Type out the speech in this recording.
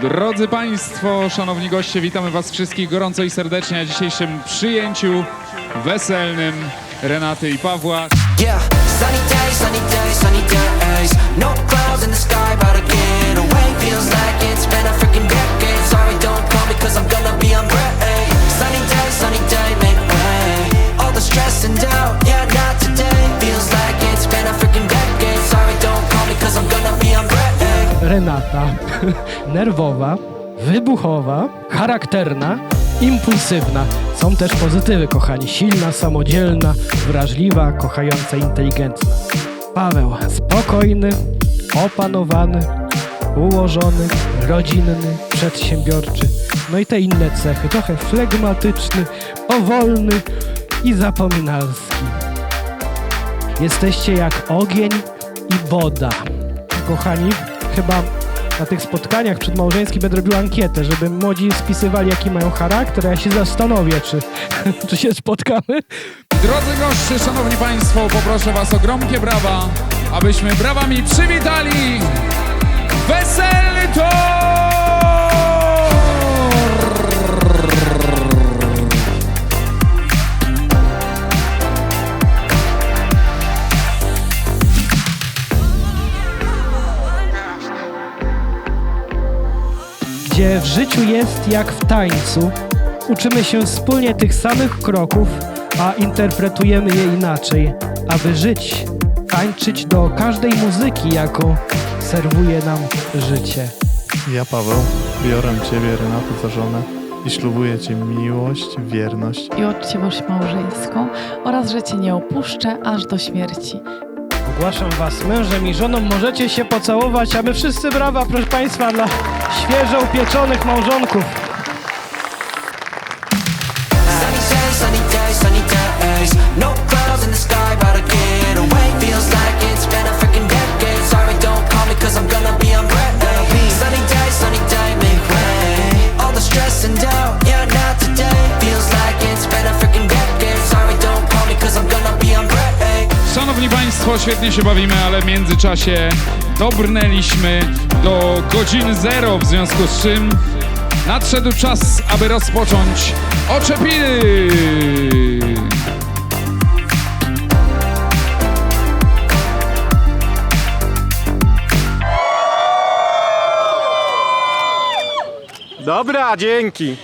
Drodzy Państwo, szanowni goście, witamy Was wszystkich gorąco i serdecznie na dzisiejszym przyjęciu weselnym Renaty i Pawła. Yeah, sunny sunny sunny. No clouds in the sky, about to Renata. Nerwowa, wybuchowa, charakterna, impulsywna. Są też pozytywy, kochani. Silna, samodzielna, wrażliwa, kochająca, inteligentna. Paweł. Spokojny, opanowany, ułożony, rodzinny, przedsiębiorczy. No i te inne cechy. Trochę flegmatyczny, powolny i zapominalski. Jesteście jak ogień i woda. Kochani, chyba na tych spotkaniach przedmałżeńskich będę robił ankietę, żeby młodzi spisywali, jaki mają charakter, ja się zastanowię, czy, czy się spotkamy. Drodzy goście, szanowni Państwo, poproszę Was o gromkie brawa, abyśmy brawami przywitali Weselny Gdzie w życiu jest jak w tańcu, uczymy się wspólnie tych samych kroków, a interpretujemy je inaczej, aby żyć, tańczyć do każdej muzyki, jaką serwuje nam życie. Ja, Paweł, biorę Ciebie, Renatę, za żonę i ślubuję Ci miłość, wierność i uczciwość małżeńską oraz, że Cię nie opuszczę aż do śmierci. Ogłaszam was mężem i żoną, możecie się pocałować, a my wszyscy brawa, proszę państwa, dla świeżo upieczonych małżonków. Państwo, świetnie się bawimy, ale w międzyczasie dobrnęliśmy do godziny zero, w związku z czym nadszedł czas, aby rozpocząć oczepiny! Dobra, dzięki.